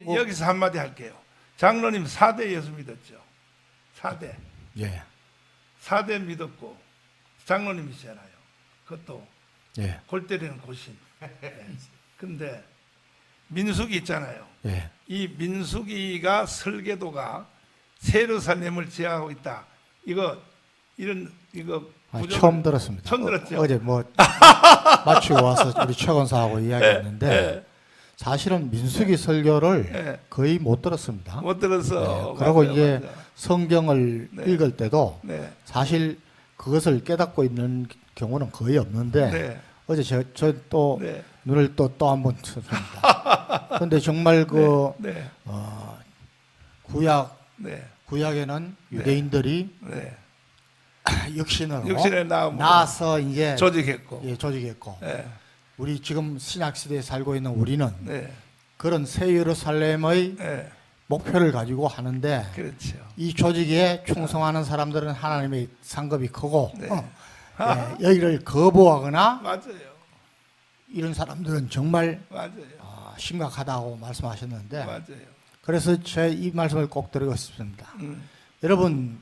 뭐- 여기서 한마디 할게요. 장로님 4대 예수 믿었죠. 4대. 예, 4대 믿었고 장로님이시잖아요. 그것도 예, 골 때리는 고신. 예. 근데 민숙이 있잖아요. 예. 이 민숙이가 설계도가 세르살렘을 지향하고 있다. 이거 이런 이거 아, 처음 들었습니다. 처음 들었죠? 어, 제뭐 마치고 와서 우리 최건사하고 이야기했는데 예, 사실은 민수기 설교를 예. 거의 못 들었습니다. 못 들어서 네, 그리고 맞아요, 이제 맞아요. 성경을 네. 읽을 때도 네. 사실 그것을 깨닫고 있는 경우는 거의 없는데 네. 어제 저또 네. 눈을 또 또 한번 쳤습니다. 그런데 정말 그 네. 어, 구약 네. 구약에는 네. 유대인들이 네. 육신으로 육신에 나와 나서 이제 조직했고. 예, 조직했고 네. 우리 지금 신약 시대에 살고 있는 우리는 네. 그런 새 예루살렘의 네. 목표를 가지고 하는데 그렇죠. 이 조직에 충성하는 사람들은 하나님의 상급이 크고 네. 어, 예, 여기를 거부하거나 맞아요. 이런 사람들은 정말. 아, 심각하다고 말씀하셨는데 맞아요. 그래서 제 이 말씀을 꼭 드리고 싶습니다. 음. 여러분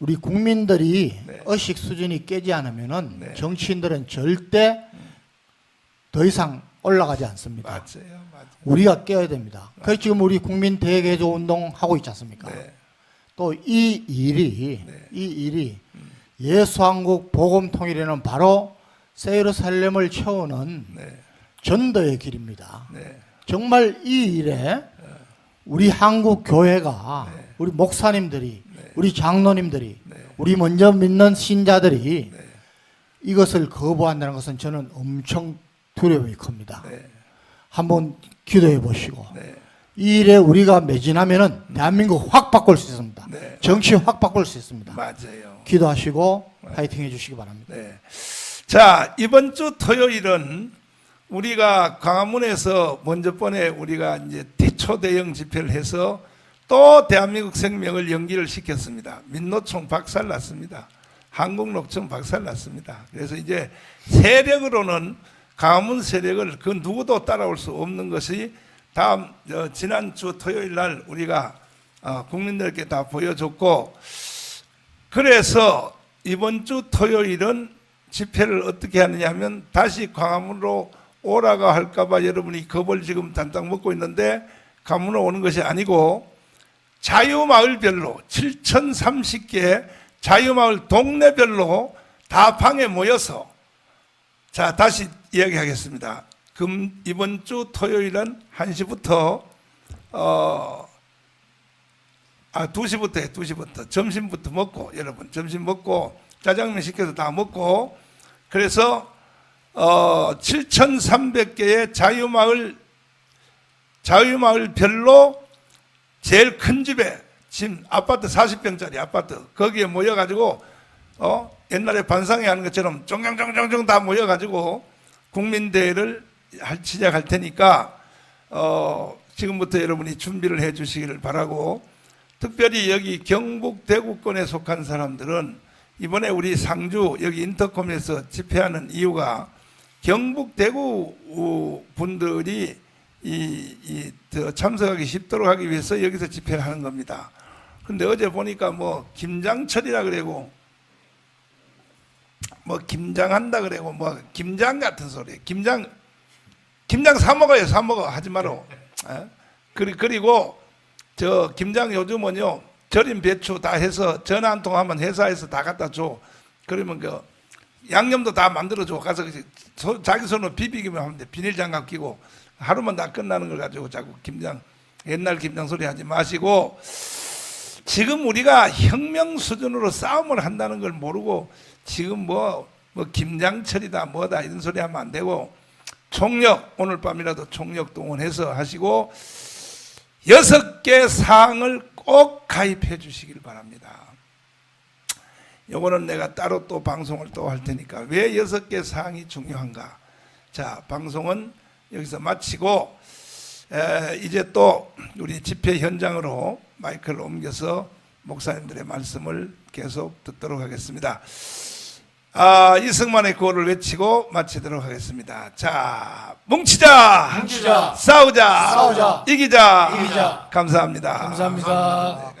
우리 국민들이 네. 의식 수준이 깨지 않으면은 네. 정치인들은 절대 더 이상 올라가지 않습니다. 맞아요. 맞아요. 우리가 깨야 됩니다. 그래서 지금 우리 국민 대개조 운동 하고 있지 않습니까? 네. 또이 일이 네. 이 일이 예수한국 복음 통일에는 바로 세르살렘을 채우는 네. 전도의 길입니다. 네. 정말 이 일에 우리 한국 교회가 네. 우리 목사님들이 네. 우리 장로님들이 네. 우리 먼저 믿는 신자들이 네. 이것을 거부한다는 것은 저는 엄청 두려움이 큽니다. 네. 한번 기도해 보시고 네. 이 일에 우리가 매진하면은 대한민국 확 바꿀 수 있습니다. 네. 정치 확 바꿀 수 있습니다. 맞아요. 기도하시고 파이팅 해주시기 바랍니다. 네. 자, 이번 주 토요일은 우리가 광화문에서 먼저 번에 우리가 이제 초대형 집회를 해서 또 대한민국 생명을 연기를 시켰습니다. 민노총 박살났습니다. 한국노총 박살났습니다. 그래서 이제 세력으로는 광화문 세력을 그 누구도 따라올 수 없는 것이 다음 어, 지난주 토요일 날 우리가 어, 국민들께 다 보여줬고 그래서 이번 주 토요일은 집회를 어떻게 하느냐 하면 다시 광화문으로 오라가 할까봐 여러분이 겁을 지금 단딱 먹고 있는데 광화문으로 오는 것이 아니고 자유마을별로 7,030개 자유마을 동네별로 다 방에 모여서 자 다시 이야기하겠습니다. 금 이번 주 토요일은 1시부터 어 아, 2시부터 해, 2시부터. 점심부터 먹고, 여러분. 점심 먹고, 짜장면 시켜서 다 먹고, 그래서, 어, 7,300개의 자유마을, 자유마을 별로 제일 큰 집에, 지금 아파트 40평짜리 아파트, 거기에 모여가지고, 어, 옛날에 반상회 하는 것처럼 쫑쫑쫑쫑쫑 다 모여가지고, 국민대회를 할- 시작할 테니까, 어, 지금부터 여러분이 준비를 해 주시기를 바라고, 특별히 여기 경북 대구권에 속한 사람들은 이번에 우리 상주 여기 인터콤에서 집회하는 이유가 경북 대구 어, 분들이 이, 이, 더 참석하기 쉽도록 하기 위해서 여기서 집회를 하는 겁니다. 근데 어제 보니까 뭐 김장철이라 그래고 뭐 김장한다 그래고 뭐 김장 같은 소리 김장 김장 사 먹어요 사 먹어. 하지 마라 예? 그리- 그리고 저 김장 요즘은요 절임 배추 다 해서 전화 한 통 하면 회사에서 다 갖다 줘. 그러면 그 양념도 다 만들어 줘. 가서 그 소- 자기 손으로 비비기만 하면 돼. 비닐 장갑 끼고. 하루만 다 끝나는 걸 가지고 자꾸 김장 옛날 김장 소리 하지 마시고 지금 우리가 혁명 수준으로 싸움을 한다는 걸 모르고 지금 뭐, 뭐 김장철이다 뭐다 이런 소리 하면 안 되고 총력 오늘 밤이라도 총력 동원해서 하시고 여섯 개 사항을 꼭 가입해 주시길 바랍니다. 요거는 내가 따로 또 방송을 또 할 테니까 왜 여섯 개 사항이 중요한가? 자, 방송은 여기서 마치고 에, 이제 또 우리 집회 현장으로 마이크를 옮겨서 목사님들의 말씀을 계속 듣도록 하겠습니다. 아, 이승만의 구호를 외치고 마치도록 하겠습니다. 자, 뭉치자, 뭉치자. 싸우자, 싸우자. 이기자. 이기자. 감사합니다. 감사합니다.